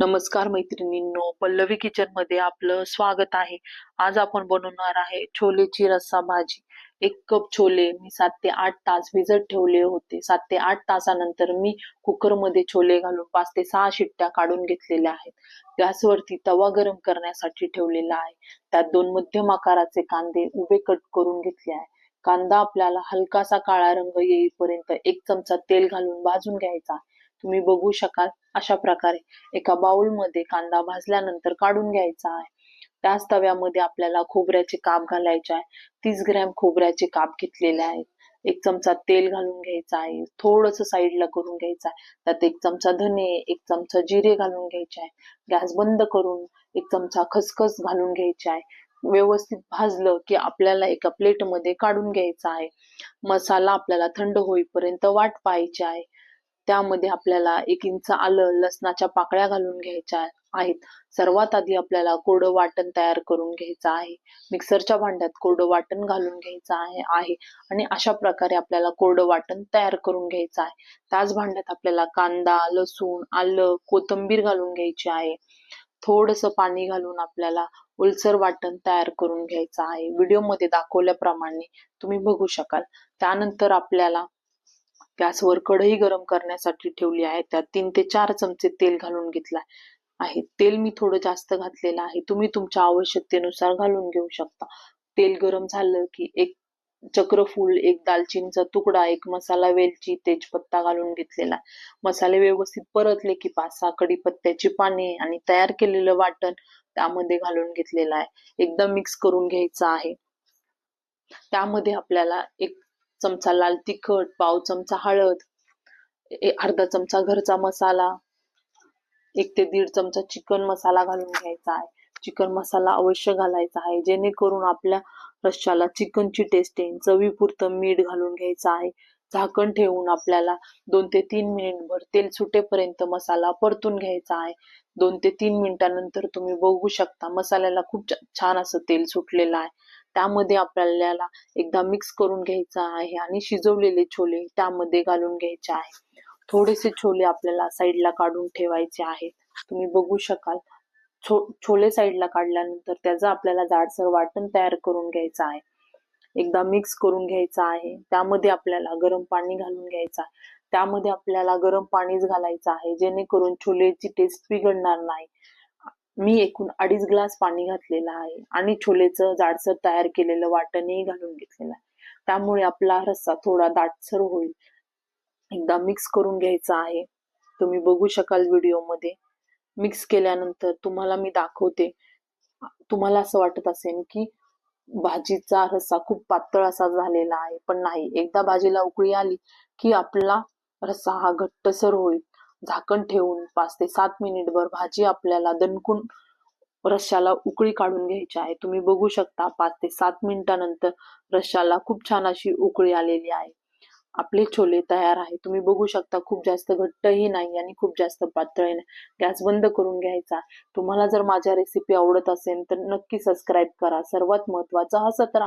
नमस्कार मैत्रिणींनो पल्लवी किचनमध्ये आपलं स्वागत आहे. आज आपण बनवणार आहे छोलेची रस्सा भाजी. एक कप छोले मी सात ते आठ तास भिजत ठेवले होते. सात ते आठ तासानंतर मी कुकरमध्ये छोले घालून पाच ते सहा शिट्ट्या काढून घेतलेल्या आहेत. गॅसवरती तवा गरम करण्यासाठी ठेवलेला आहे. त्यात दोन मध्यम आकाराचे कांदे उभे कट करून घेतले आहे. कांदा आपल्याला हलकासा काळा रंग येईपर्यंत एक चमचा तेल घालून भाजून घ्यायचा आहे. तुम्ही बघू शकाल अशा प्रकारे एका बाउलमध्ये कांदा भाजल्यानंतर काढून घ्यायचा आहे. त्याच तव्यामध्ये आपल्याला खोबऱ्याचे काप घालायचे आहे. तीस ग्रॅम खोबऱ्याचे काप घेतलेले आहेत. एक चमचा तेल घालून घ्यायचा आहे. थोडस साईडला करून घ्यायचं आहे. त्यात एक चमचा धने एक चमचा जिरे घालून घ्यायचे आहे. गॅस बंद करून एक चमचा खसखस घालून घ्यायचे आहे. व्यवस्थित भाजलं की आपल्याला एका प्लेटमध्ये काढून घ्यायचा आहे. मसाला आपल्याला थंड होईपर्यंत वाट पाहायची आहे. त्यामध्ये आपल्याला एक इंच आलं लसणाच्या पाकळ्या घालून घ्यायच्या आहेत. सर्वात आधी आपल्याला कोरडं वाटण तयार करून घ्यायचं आहे. मिक्सरच्या भांड्यात कोरडं वाटण घालून घ्यायचं आहे आहे. आणि अशा प्रकारे आपल्याला कोरडं वाटण तयार करून घ्यायचं आहे. त्याच भांड्यात आपल्याला कांदा लसूण आलं कोथिंबीर घालून घ्यायची आहे. थोडस पाणी घालून आपल्याला उलसर वाटण तयार करून घ्यायचं आहे. व्हिडिओमध्ये दाखवल्याप्रमाणे तुम्ही बघू शकाल. त्यानंतर आपल्याला गॅसवर कढई गरम करण्यासाठी ठेवली आहे. त्यात तीन ते चार चमचे तेल घालून घेतला आहे. तेल मी थोडं जास्त घातलेलं आहे. तुम्ही तुमच्या आवश्यकतेनुसार घालून घेऊ शकता. तेल गरम झालं की एक चक्रफूल एक दालचिनीचा तुकडा एक मसाला वेलची तेजपत्ता घालून घेतलेला आहे. मसाले व्यवस्थित परतले की पाच सहा कडीपत्त्याची पाने आणि तयार केलेलं वाटण त्यामध्ये घालून घेतलेलं आहे. एकदम मिक्स करून घ्यायचं आहे. त्यामध्ये आपल्याला एक चमचा लाल तिखट पाव चमचा हळद ए- अर्धा चमचा घरचा मसाला एक ते दीड चमचा चिकन मसाला घालून घ्यायचा आहे. चिकन मसाला अवश्य घालायचा आहे. जेणेकरून आपल्या रश्याला चिकनची टेस्ट येईल. चवीपुरतं मीठ घालून घ्यायचं आहे. झाकण ठेवून आपल्याला दोन ते तीन मिनिट भर तेल सुटेपर्यंत मसाला परतून घ्यायचा आहे. दोन ते तीन मिनिटानंतर तुम्ही बघू शकता मसाल्याला खूप छान असं तेल सुटलेलं आहे. त्यामध्ये आपल्याला एकदा मिक्स करून घ्यायचा आहे आणि शिजवलेले छोले त्यामध्ये घालून घ्यायचे आहे. थोडेसे छोले आपल्याला साईडला काढून ठेवायचे आहेत. तुम्ही बघू शकाल. छो छोले साईडला काढल्यानंतर त्याचं आपल्याला जाडसर वाटण तयार करून घ्यायचं आहे. एकदा मिक्स करून घ्यायचा आहे. त्यामध्ये आपल्याला गरम पाणी घालून घ्यायचं आहे. त्यामध्ये आपल्याला गरम पाणीच घालायचं आहे. जेणेकरून छोलेची टेस्ट बिघडणार नाही. मी एकूण अडीच ग्लास पाणी घातलेलं आहे आणि छोलेचं जाडसर तयार केलेलं वाटणही घालून घेतलेलं आहे. त्यामुळे आपला रस्सा थोडा दाटसर होईल. एकदा मिक्स करून घ्यायचा आहे. तुम्ही बघू शकाल व्हिडिओमध्ये. मिक्स केल्यानंतर तुम्हाला मी दाखवते. तुम्हाला असं वाटत असेल की भाजीचा रस्सा खूप पातळ असा झालेला आहे पण नाही. एकदा भाजीला उकळी आली की आपला रस्सा हा घट्टसर होईल. झाकण ठेवून पाच ते सात मिनिटभर भाजी आपल्याला दणकून रश्श्याला उकळी काढून घ्यायची आहे. तुम्ही बघू शकता पाच ते सात मिनिटानंतर रश्याला खूप छान अशी उकळी आलेली आहे. आपले छोले तयार आहे. तुम्ही बघू शकता खूप जास्त घट्टही नाही आणि खूप जास्त पातळही नाही. गॅस बंद करून घ्यायचा. तुम्हाला जर माझ्या रेसिपी आवडत असेल तर नक्की सबस्क्राईब करा. सर्वात महत्त्वाचा हा सत्र